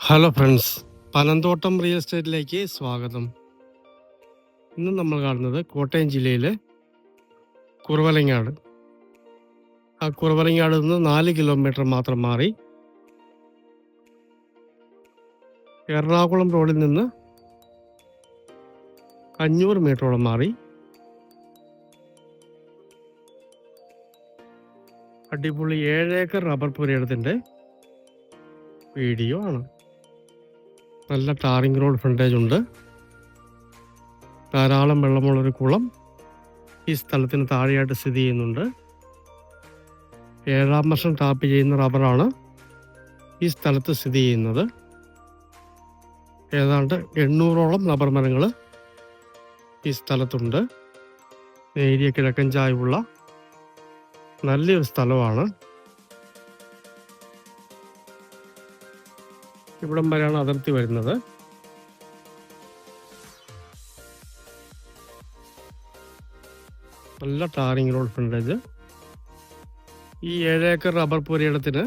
Hello friends Panamthottam real എസ്റ്റേറ്റിലേക്ക് സ്വാഗതം. ഇന്ന് നമ്മൾ കാണുന്നത് കോട്ടയം ജില്ലയിലെ കുറവലങ്ങാട്. ആ കുറവലങ്ങാട് നിന്ന് നാല് കിലോമീറ്റർ മാത്രം മാറി എറണാകുളം റോഡിൽ നിന്ന് അഞ്ഞൂറ് മീറ്ററോളം മാറി അടിപൊളി ഏഴേക്കർ റബ്ബർ പുരയിടത്തിന്റെ വീഡിയോ ആണ്. നല്ല ടാറിംഗ് റോഡ് ഫ്രണ്ടേജ് ഉണ്ട്. ധാരാളം വെള്ളമുള്ളൊരു കുളം ഈ സ്ഥലത്തിന് താഴെയായിട്ട് സ്ഥിതി ചെയ്യുന്നുണ്ട്. ഏഴാം വർഷം ടാപ്പ് ചെയ്യുന്ന റബ്ബറാണ് ഈ സ്ഥലത്ത് സ്ഥിതി ചെയ്യുന്നത്. ഏതാണ്ട് എണ്ണൂറോളം റബ്ബർ മരങ്ങൾ ഈ സ്ഥലത്തുണ്ട്. നേരിയ കിഴക്കൻ ചായവുള്ള നല്ലൊരു സ്ഥലമാണ്. ഇവിടം വരെയാണ് അതിർത്തി വരുന്നത്. നല്ല ടാറിങ് റോഡ് ഫ്രണ്ടേജ്. ഈ ഏഴേക്കർ റബ്ബർ പുരയിടത്തിന്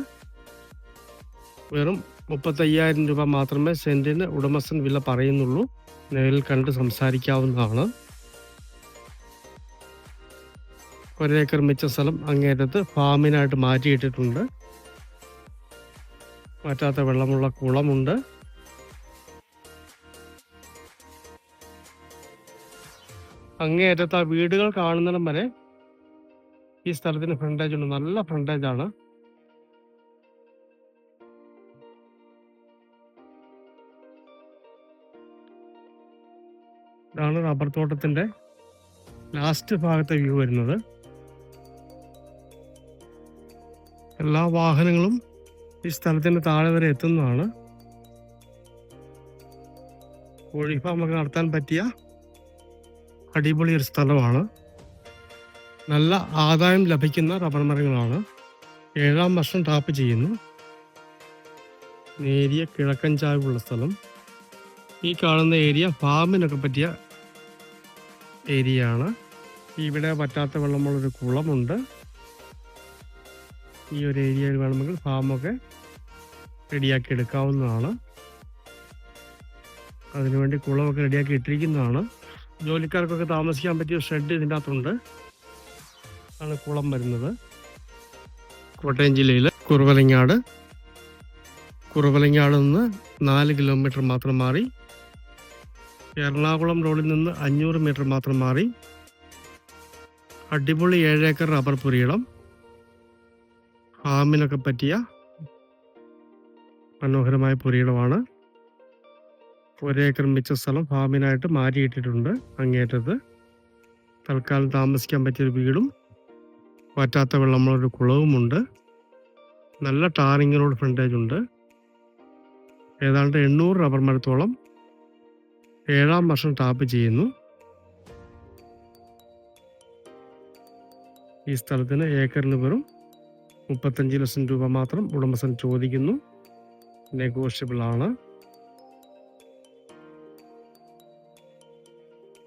വെറും മുപ്പത്തയ്യായിരം രൂപ മാത്രമേ സെന്റിന് ഉടമസ്ഥൻ വില പറയുന്നുള്ളൂ. നേരിൽ കണ്ട് സംസാരിക്കാവുന്നതാണ്. ഒരേക്കർ മിച്ച സ്ഥലം അങ്ങേറ്റത്ത് ഫാമിനായിട്ട് മാറ്റിയിട്ടിട്ടുണ്ട്. മാറ്റാത്ത വെള്ളമുള്ള കുളമുണ്ട്. അങ്ങേയറ്റത്ത് ആ വീടുകൾ കാണുന്നിടം വരെ ഈ സ്ഥലത്തിന് ഫ്രണ്ടേജ് ഉണ്ട്. നല്ല ഫ്രണ്ടേജ് ആണ്. ഇതാണ് റബ്ബർ തോട്ടത്തിന്റെ ലാസ്റ്റ് ഭാഗത്തെ വ്യൂ വരുന്നത്. എല്ലാ വാഹനങ്ങളും ഈ സ്ഥലത്തിന്റെ താഴെ വരെ എത്തുന്നതാണ്. കോഴി നടത്താൻ പറ്റിയ അടിപൊളി ഒരു സ്ഥലമാണ്. നല്ല ആദായം ലഭിക്കുന്ന റബ്ബർ മരങ്ങളാണ്. ഏഴാം വർഷം ടാപ്പ് ചെയ്യുന്നു. നേരിയ കിഴക്കൻ ചായവുള്ള സ്ഥലം. ഈ കാണുന്ന ഏരിയ ഫാമിനൊക്കെ പറ്റിയ ഏരിയയാണ്. ഇവിടെ പറ്റാത്ത വെള്ളമുള്ളൊരു കുളമുണ്ട്. ഈ ഒരു ഏരിയയിൽ വേണമെങ്കിൽ ഫാമൊക്കെ റെഡിയാക്കി എടുക്കാവുന്നതാണ്. അതിനുവേണ്ടി കുളമൊക്കെ റെഡിയാക്കി ഇട്ടിരിക്കുന്നതാണ്. ജോലിക്കാർക്കൊക്കെ താമസിക്കാൻ പറ്റിയ ഷെഡ് ഇതിന്റെ അകത്തുണ്ട്. ആണ് കുളം വരുന്നത്. കോട്ടയം ജില്ലയിൽ കുറുവലങ്ങാട്. കുറുവലങ്ങാട് നിന്ന് നാല് കിലോമീറ്റർ മാത്രം മാറി. എറണാകുളം റോഡിൽ നിന്ന് അഞ്ഞൂറ് മീറ്റർ മാത്രം മാറി. അടിപൊളി ഏഴേക്കർ റബ്ബർ പുരിയിടം. ഫാമിനൊക്കെ പറ്റിയ മനോഹരമായ പുരയിടമാണ്. ഒരേക്കർ മിച്ച സ്ഥലം ഫാമിനായിട്ട് മാറ്റിയിട്ടിട്ടുണ്ട് അങ്ങേറ്റത്ത് തൽക്കാലം താമസിക്കാൻ പറ്റിയൊരു വീടും പറ്റാത്ത വെള്ളമുള്ളൊരു കുളവുമുണ്ട്. നല്ല ടാറിംഗ് റോഡ് ഫ്രണ്ടേജ് ഉണ്ട്. ഏതാണ്ട് എണ്ണൂറ് റബ്ബർ മരത്തോളം ഏഴാം വർഷം ടാപ്പ് ചെയ്യുന്നു. ഈ സ്ഥലത്തിന് ഏക്കറിന് വെറും മുപ്പത്തഞ്ച് ലക്ഷം രൂപ മാത്രം ഉടമസ്ഥൻ ചോദിക്കുന്നു. നെഗോഷ്യബിൾ ആണ്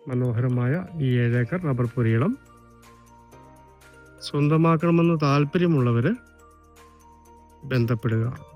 മനോഹരമായ ഈ ഏഴേക്കർ റബ്ബർ പുരയിടം. സ്വന്തമാക്കണമെന്ന് താല്പര്യമുള്ളവർ ബന്ധപ്പെടുക.